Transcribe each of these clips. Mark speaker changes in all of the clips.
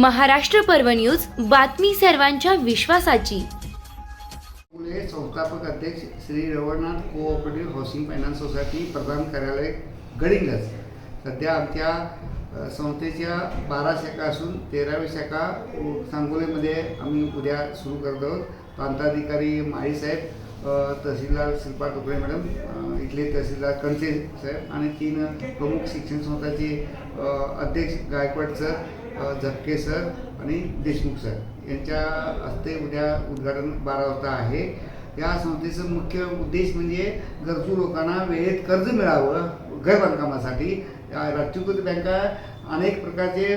Speaker 1: महाराष्ट्र पर्व न्यूज बातमी सर्वांच्या विश्वासाची.
Speaker 2: पुणे संस्थापक अध्यक्ष Shri Ravalnath cooperative housing finance society प्रधान कार्यालय गडिंगज. सध्या आमच्या संस्थेच्या बारा शाखा असून तेरावी शाखा सांगोलीमध्ये आम्ही उद्या सुरू करत आहोत. प्रांताधिकारी माळी साहेब तहसीलदार शिल्पा टोकरे मॅडम इथले तहसीलदार कंचे साहेब आणि तीन प्रमुख शिक्षण संस्थाचे अध्यक्ष गायकवाड सर झपके सर आणि देशमुख सर यांच्या हस्ते उद्या उद्घाटन बारा वाजता आहे. या संस्थेचं मुख्य उद्देश म्हणजे गरजू लोकांना वेळेत कर्ज मिळावं घर बांधकामासाठी. राष्ट्रीयकृत बँका अनेक प्रकारचे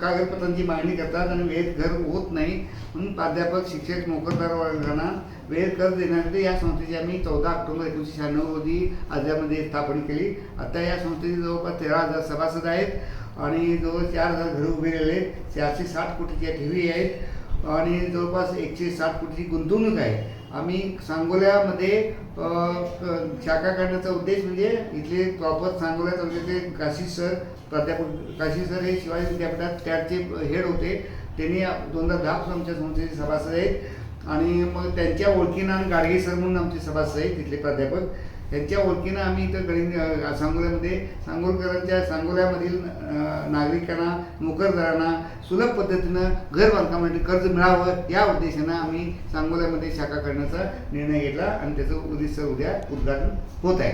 Speaker 2: कागदपत्रांची मागणी करतात आणि वेळेत घर होत नाही. म्हणून प्राध्यापक शिक्षक नोकरदार वर्गांना वेळेत कर्ज देण्यासाठी या संस्थेची आम्ही चौदा ऑक्टोबर एकोणीसशे शहाण्णव रोजी आजल्यामध्ये स्थापन केली. आता या संस्थेचे जवळपास तेरा हजार सभासद आहेत आणि जवळ चार हजार घरं उभे राहिले आहेत. चारशे साठ कोटीच्या ठेवी आहेत. आणि जवळपास एकशे साठ कोटीची गुंतवणूक आहे. आम्ही सांगोल्यामध्ये शाखा काढण्याचा उद्देश म्हणजे इथले प्रॉपर सांगोल्या तालुक्यातले काशी सर प्राध्यापक काशी सर हे शिवाजी विद्यापीठात त्याचे हेड होते. त्यांनी दोनदा दहा आमच्या संस्थेचे सभासद आहेत. आणि मग त्यांच्या ओळखीनं आणि गाडगे सर म्हणून आमचे सभासद आहेत तिथले प्राध्यापक. त्यांच्या ओळखीनं आम्ही इथं गडिंग सांगोल्यामध्ये सांगोलकरांच्या सांगोल्यामधील नागरिकांना नोकरदारांना सुलभ पद्धतीनं घर बांधकामासाठी कर्ज मिळावं या उद्देशानं आम्ही सांगोल्यामध्ये शाखा करण्याचा निर्णय घेतला आणि त्याचं उद्दिष्ट उद्या उद्घाटन होत आहे.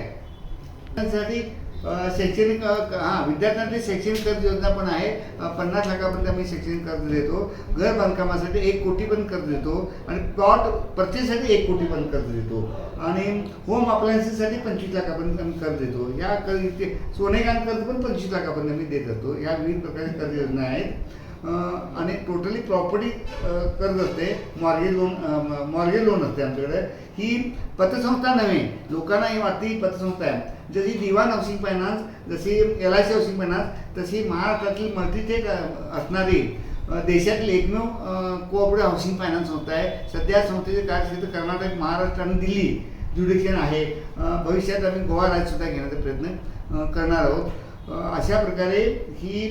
Speaker 2: त्यासाठी शैक्षणिक हां विद्यार्थ्यांसाठी शैक्षणिक कर्ज योजना पण आहे. पन्नास लाखापर्यंत आम्ही शैक्षणिक कर्ज देतो. घर बांधकामासाठी एक कोटी पण कर्ज देतो. आणि प्लॉट परचेससाठी एक कोटी पण कर्ज देतो. आणि होम अप्लायन्सेससाठी पंचवीस लाखापर्यंत आम्ही कर्ज देतो. या कर्ज सोनेगान कर्ज पण पंचवीस लाखापर्यंत आम्ही देत असतो. या विविध प्रकारच्या कर्ज योजना आहेत. आणि टोटली प्रॉपर्टी कर्ज असते. मॉर्गेज लोन मॉर्गेज लोन असते आमच्याकडे. ही पतसंस्था नव्हे. लोकांना ही वाटते ही पतसंस्था आहे. जशी दिवान हाऊसिंग फायनान्स जशी L I C housing finance तशी महाराष्ट्रातील मल्टीटेक असणारी देशातील एकमेव कोऑपरेटिव्ह हाऊसिंग फायनान्स संस्था आहे. सध्या संस्थेचे कार्यक्षेत्र कर्नाटक महाराष्ट्र आणि दिल्ली ज्युडिशियन आहे. भविष्यात आम्ही गोवा राज्यसुद्धा घेण्याचा प्रयत्न करणार आहोत. अशा प्रकारे ही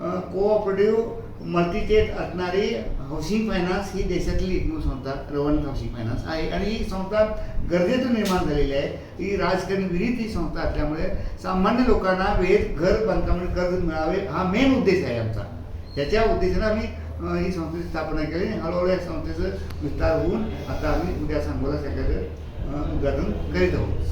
Speaker 2: कोऑपरेटिव्ह मल्टीटेट असणारी हाऊसिंग फायनान्स ही देशातली एकमेव संस्था रवण हाऊसिंग फायनान्स आहे. आणि ही संस्था गरजेतून निर्माण झालेली आहे. ही राजकारणी विहित ही संस्था असल्यामुळे सामान्य लोकांना वेळेत घर बांधकामाचे कर्ज मिळावे हा मेन उद्देश आहे आमचा. याच्या उद्देशानं आम्ही ही संस्थेची स्थापना केली. हळूहळू या संस्थेचं विस्तार होऊन आता आम्ही उद्या सांगोला शाखेचं उद्घाटन करीत आहोत.